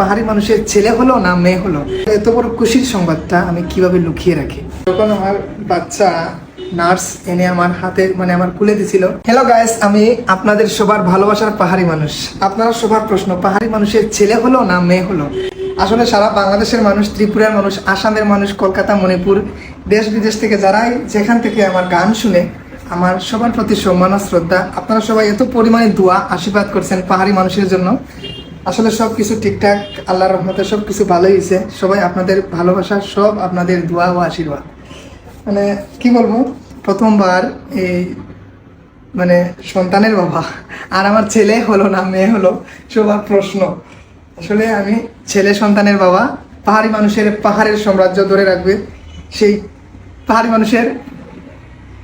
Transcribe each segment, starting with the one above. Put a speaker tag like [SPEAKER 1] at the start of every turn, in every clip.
[SPEAKER 1] পাহাড়ি মানুষের ছেলে হলো না মেয়ে হলো? এত বড় খুশির সংবাদটা আমি কীভাবে লুকিয়ে রাখি? যখন আমার বাচ্চা নার্স এনে আমার হাতে মানে আমার কুলে দিছিল হ্যালো গাইস আমি আপনাদের সবার ভালোবাসার পাহাড়ি মানুষ। আপনারা সবার প্রশ্ন, পাহাড়ি মানুষের ছেলে হলো না মেয়ে হলো? আসলে সারা বাংলাদেশের মানুষ, ত্রিপুরার মানুষ, আসামের মানুষ, কলকাতা, মণিপুর দেশ বিদেশ থেকে যারাই যেখান থেকে আমার গান শুনে, আমার সবার প্রতি সম্মান শ্রদ্ধা। আপনারা সবাই এত পরিমাণে দোয়া, আশীর্বাদ করছেন পাহাড়ি মানুষের জন্য। আসলে সব কিছু ঠিকঠাক, আল্লাহর রহমতে সব কিছু ভালোই হয়েছে সবাই আপনাদের ভালোবাসা, সব আপনাদের দোয়া ও আশীর্বাদ। মানে কি বলব? প্রথমবার এই মানে সন্তানের বাবা। আর আমার ছেলে হলো না, মেয়ে হলো, সবার প্রশ্ন। আসলে আমি ছেলে সন্তানের বাবা, পাহাড়ি মানুষের পাহাড়ের সাম্রাজ্য ধরে রাখবে, সেই পাহাড়ি মানুষের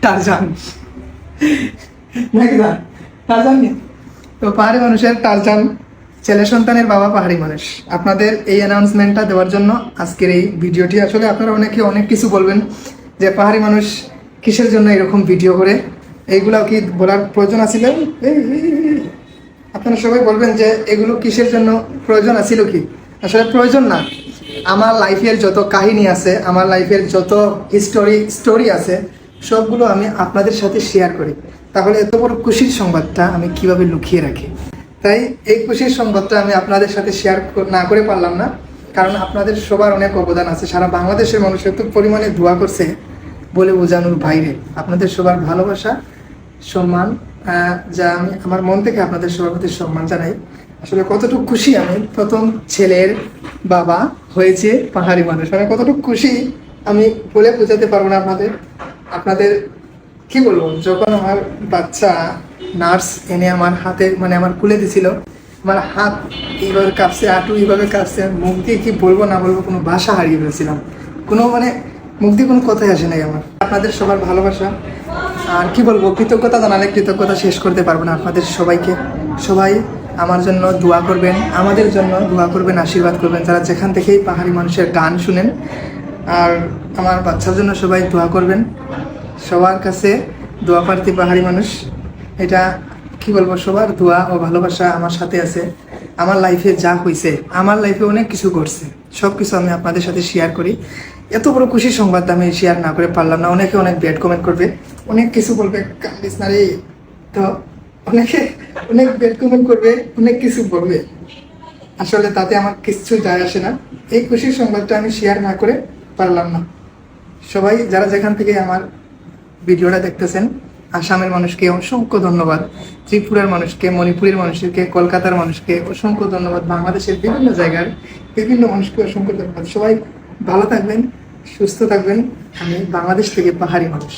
[SPEAKER 1] টারজান নাকি না? তো পাহাড়ি মানুষের টারজান ছেলে সন্তানের বাবা পাহাড়ি মানুষ। আপনাদের এই অ্যানাউন্সমেন্টটা দেওয়ার জন্য আজকের এই ভিডিওটি। আসলে আপনারা অনেকে অনেক কিছু বলবেন যে পাহাড়ি মানুষ কিসের জন্য এরকম ভিডিও করে? এইগুলো কি বলার প্রয়োজন আছিল। আপনারা সবাই বলবেন যে এগুলো কিসের জন্য প্রয়োজন আছিল কি? আসলে প্রয়োজন না। আমার লাইফের যত কাহিনী আছে, আমার লাইফের যত হিস্টোরি স্টোরি আছে, সবগুলো আমি আপনাদের সাথে শেয়ার করি। তাহলে এত বড় খুশির সংবাদটা আমি কীভাবে লুকিয়ে রাখি? তাই এই খুশির সংবাদটা আমি আপনাদের সাথে শেয়ার না করে পারলাম না। কারণ আপনাদের সবার অনেক অবদান আছে। সারা বাংলাদেশের মানুষ এত পরিমাণে দোয়া করছে বলে বোঝানোর বাইরে। আপনাদের সবার ভালোবাসা, সম্মান যা আমি আমার মন থেকে আপনাদের সবার প্রতি সম্মান জানাই। আসলে কতটুকু খুশি আমি, প্রথম ছেলের বাবা হয়েছে পাহাড়ি মানুষ। মানে কতটুকু খুশি আমি বলে বোঝাতে পারব না আপনাদের। আপনাদের, কি বলব, যখন আমার বাচ্চা নার্স এনে আমার হাতে মানে আমার কুলে দিছিল। আমার হাত এইভাবে কাঁপছে আটু এইভাবে কাঁপছে মুখ দিয়ে কি বলব না বলব কোনো ভাষা হারিয়ে ফেলছিলাম। কোনো মানে মুখ দিয়ে কোনো কথাই আসে নাই আমার। আপনাদের সবার ভালোবাসা। আর কি বলব, কৃতজ্ঞতা জানালে কৃতজ্ঞতা শেষ করতে পারব না আপনাদের সবাইকে। সবাই আমার জন্য দোয়া করবেন, আমাদের জন্য দোয়া করবেন, আশীর্বাদ করবেন। যারা যেখান থেকেই পাহাড়ি মানুষের গান শুনেন, আর আমার বাচ্চার জন্য সবাই দোয়া করবেন। সবার কাছে দোয়া প্রার্থী পাহাড়ি মানুষ। এটা, কি বলব সবার দোয়া ও ভালোবাসা আমার সাথে আছে। আমার লাইফে যা হয়েছে আমার লাইফে অনেক কিছু ঘটছে। সব কিছু আমি আপনাদের সাথে শেয়ার করি। এত বড় খুশি সংবাদ আমি শেয়ার না করে পারলাম না। অনেকে অনেক ব্যাড কমেন্ট করবে। অনেক কিছু বলবে কান্দিস না রে। তো অনেকে অনেক ব্যাড কমেন্ট করবে, অনেক কিছু বলবে। আসলে তাতে আমার কিছু যায় আসে না। এই খুশির সংবাদটা আমি শেয়ার না করে পারলাম না। সবাই যারা যেখান থেকে আমার ভিডিওটা দেখতেছেন আসামের মানুষকে অসংখ্য ধন্যবাদ, ত্রিপুরার মানুষকে, মণিপুরের মানুষকে, কলকাতার মানুষকে অসংখ্য ধন্যবাদ, বাংলাদেশের বিভিন্ন জায়গার বিভিন্ন মানুষকে অসংখ্য ধন্যবাদ। সবাই ভালো থাকবেন, সুস্থ থাকবেন। আমি বাংলাদেশ থেকে পাহাড়ি মানুষ।